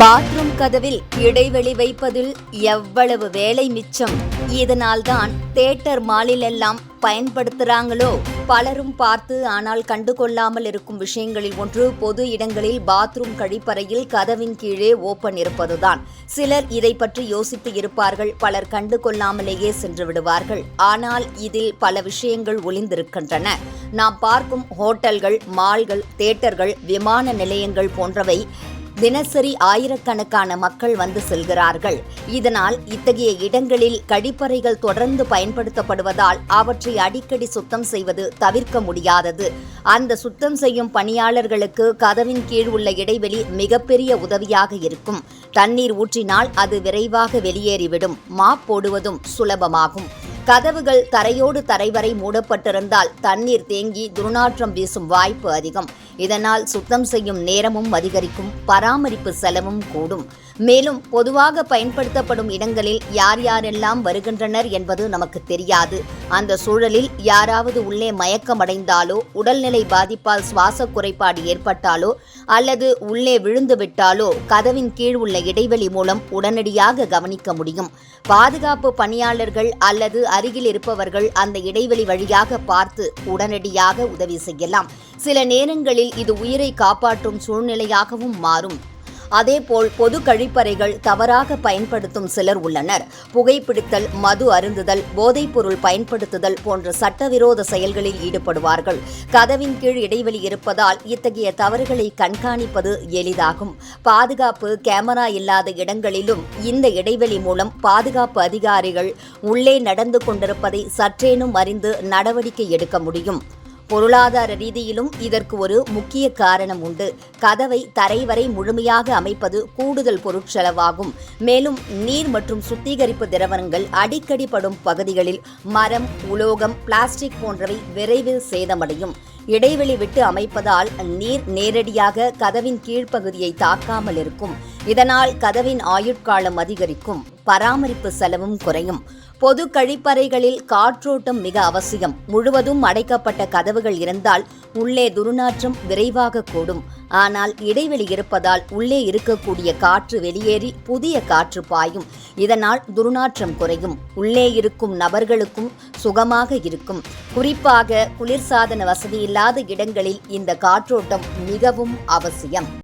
Bathroom கதவில் இடைவெளி வைப்பதில் எவ்வளவு வேலை மிச்சம்? இதனால்தான் தேட்டர் மாலில் எல்லாம் பயன்படுத்துறாங்களோ? பலரும் பார்த்து ஆனால் கண்டுகொள்ளாமல் இருக்கும் விஷயங்களில் ஒன்று பொது இடங்களில் பாத்ரூம் கழிப்பறையில் கதவின் கீழே ஓப்பன் இருப்பதுதான். சிலர் இதை பற்றி யோசித்து இருப்பார்கள் பலர் கண்டு கொள்ளாமலேயே சென்று விடுவார்கள். ஆனால் இதில் பல விஷயங்கள் ஒளிந்திருக்கின்றன. நாம் பார்க்கும் ஹோட்டல்கள் மால்கள் தேட்டர்கள் விமான நிலையங்கள் போன்றவை தினசரி ஆயிரக்கணக்கான மக்கள் வந்து செல்கிறார்கள். இதனால் இத்தகைய இடங்களில் கழிப்பறைகள் தொடர்ந்து பயன்படுத்தப்படுவதால் அவற்றை அடிக்கடி சுத்தம் செய்வது தவிர்க்க முடியாதது. அந்த சுத்தம் செய்யும் பணியாளர்களுக்கு கதவின் கீழ் உள்ள இடைவெளி மிகப்பெரிய உதவியாக இருக்கும். தண்ணீர் ஊற்றினால் அது விரைவாக வெளியேறிவிடும். மாப் போடுவதும் சுலபமாகும். கதவுகள் தரையோடு தரை வரை மூடப்பட்டிருந்தால் தண்ணீர் தேங்கி துர்நாற்றம் வீசும் வாய்ப்பு அதிகம். இதனால் சுத்தம் செய்யும் நேரமும் அதிகரிக்கும் பராமரிப்பு செலவும் கூடும். மேலும் பொதுவாக பயன்படுத்தப்படும் இடங்களில் யார் யாரெல்லாம் வருகின்றனர் என்பது நமக்கு தெரியாது. அந்த சூழலில் யாராவது உள்ளே மயக்கமடைந்தாலோ உடல்நிலை பாதிப்பால் சுவாச குறைபாடு ஏற்பட்டாலோ அல்லது உள்ளே விழுந்து விட்டாலோ கதவின் கீழ் உள்ள இடைவெளி மூலம் உடனடியாக கவனிக்க முடியும். பாதுகாப்பு பணியாளர்கள் அல்லது அருகில் இருப்பவர்கள் அந்த இடைவெளி வழியாக பார்த்து உடனடியாக உதவி செய்யலாம். சில நேரங்களில் இது உயிரை காப்பாற்றும் சூழ்நிலையாகவும் மாறும். அதேபோல் பொது கழிப்பறைகள் தவறாக பயன்படுத்தும் சிலர் உள்ளனர். புகைப்பிடித்தல் மது அருந்துதல் போதைப்பொருள் பயன்படுத்துதல் போன்ற சட்டவிரோத செயல்களில் ஈடுபடுவார்கள். கதவின் கீழ் இடைவெளி இருப்பதால் இத்தகைய தவறுகளை கண்காணிப்பது எளிதாகும். பாதுகாப்பு கேமரா இல்லாத இடங்களிலும் இந்த இடைவெளி மூலம் பாதுகாப்பு அதிகாரிகள் உள்ளே நடந்து கொண்டிருப்பதை சற்றேனும் அறிந்து நடவடிக்கை எடுக்க முடியும். பொருளாதார ரீதியிலும் இதற்கு ஒரு முக்கிய காரணம் உண்டு. கதவை தரை வரை முழுமையாக அமைப்பது கூடுதல் பொருட்செலவாகும். மேலும் நீர் மற்றும் சுத்திகரிப்பு திரவங்கள் அடிக்கடி படும் பகுதிகளில் மரம் உலோகம் பிளாஸ்டிக் போன்றவை விரைவில் சேதமடையும். இடைவெளி விட்டு அமைப்பதால் நீர் நேரடியாக கதவின் கீழ்ப்பகுதியை தாக்காமல் இருக்கும். இதனால் கதவின் ஆயுட்காலம் அதிகரிக்கும் பராமரிப்பு செலவும் குறையும். பொது கழிப்பறைகளில் காற்றோட்டம் மிக அவசியம். முழுவதும் அடைக்கப்பட்ட கதவுகள் இருந்தால் உள்ளே துர்நாற்றம் விரைவாக கூடும். ஆனால் இடைவெளி இருப்பதால் உள்ளே இருக்கக்கூடிய காற்று வெளியேறி புதிய காற்று பாயும். இதனால் துர்நாற்றம் குறையும். உள்ளே இருக்கும் நபர்களுக்கும் சுகமாக இருக்கும். குறிப்பாக குளிர்சாதன வசதி இல்லாத இடங்களில் இந்த காற்றோட்டம் மிகவும் அவசியம்.